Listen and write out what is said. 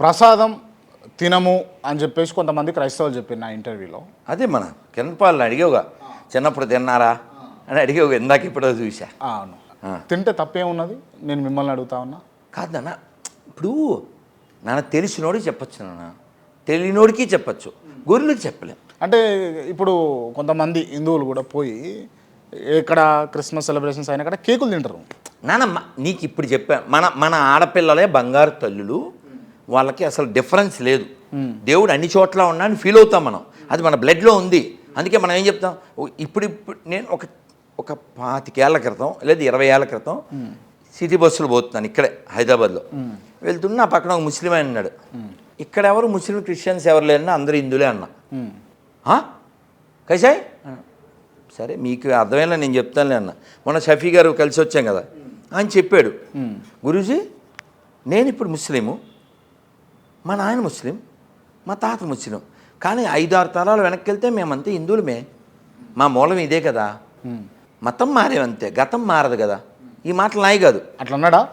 ప్రసాదం తినము అని చెప్పేసి కొంతమంది క్రైస్తవులు చెప్పారు నా ఇంటర్వ్యూలో. అదే మన కిరణ్ పాలను అడిగేవుగా చిన్నప్పుడు తిన్నారా? అని అడిగేవు ఇందాక ఇప్పుడో చూసా అవును. తింటే తప్పేమున్నది? నేను మిమ్మల్ని అడుగుతా ఉన్నా. కాదు నాన్న ఇప్పుడు నాన్న తెలిసినోడికి చెప్పచ్చు నాన్న. తెలియనోడికి చెప్పచ్చు. గొర్రెలకి చెప్పలేం. అంటే ఇప్పుడు కొంతమంది హిందువులు కూడా పోయి ఎక్కడ క్రిస్మస్ సెలబ్రేషన్స్ అయినా కూడా కేకులు తింటారు. నాన్న నీకు ఇప్పుడు చెప్పా మన మన ఆడపిల్లలే బంగారు తల్లులు వాళ్ళకి అసలు డిఫరెన్స్ లేదు. దేవుడు అన్ని చోట్ల ఉన్నాడని ఫీల్ అవుతాం మనం. అది మన బ్లడ్లో ఉంది. అందుకే మనం ఏం చెప్తాం? ఇప్పుడు ఇప్పుడు నేను ఒక ఒక పాతికేళ్ళ క్రితం లేదా ఇరవై ఏళ్ళ క్రితం సిటీ బస్సులో పోతున్నాను ఇక్కడే హైదరాబాద్లో. వెళ్తున్నా పక్కన ఒక ముస్లిం ఆయన ఉన్నాడు ఇక్కడ ఎవరు ముస్లిం క్రిస్టియన్స్ ఎవరు లేరన్నా అందరూ హిందువులే అన్నా. ఉమ్. "ఆ? కైసాయ్? సరే మీకు అర్థమయ్యేలా నేను చెప్తానులే అన్న. మొన్న షఫీ గారు కలిసి వచ్చాం కదా. ఆయన చెప్పాడు. గురూజీ నేను ఇప్పుడు ముస్లిము. మా నాయన ముస్లిం మా తాత ముస్లిం. కానీ ఐదారు తరాలు వెనక్కి వెళ్తే మేమంతా హిందువులమే. మా మూలం ఇదే కదా. మతం మారేవంతే గతం మారదు కదా. ఈ మాటలు నాయి కాదు. అట్లా అన్నాడా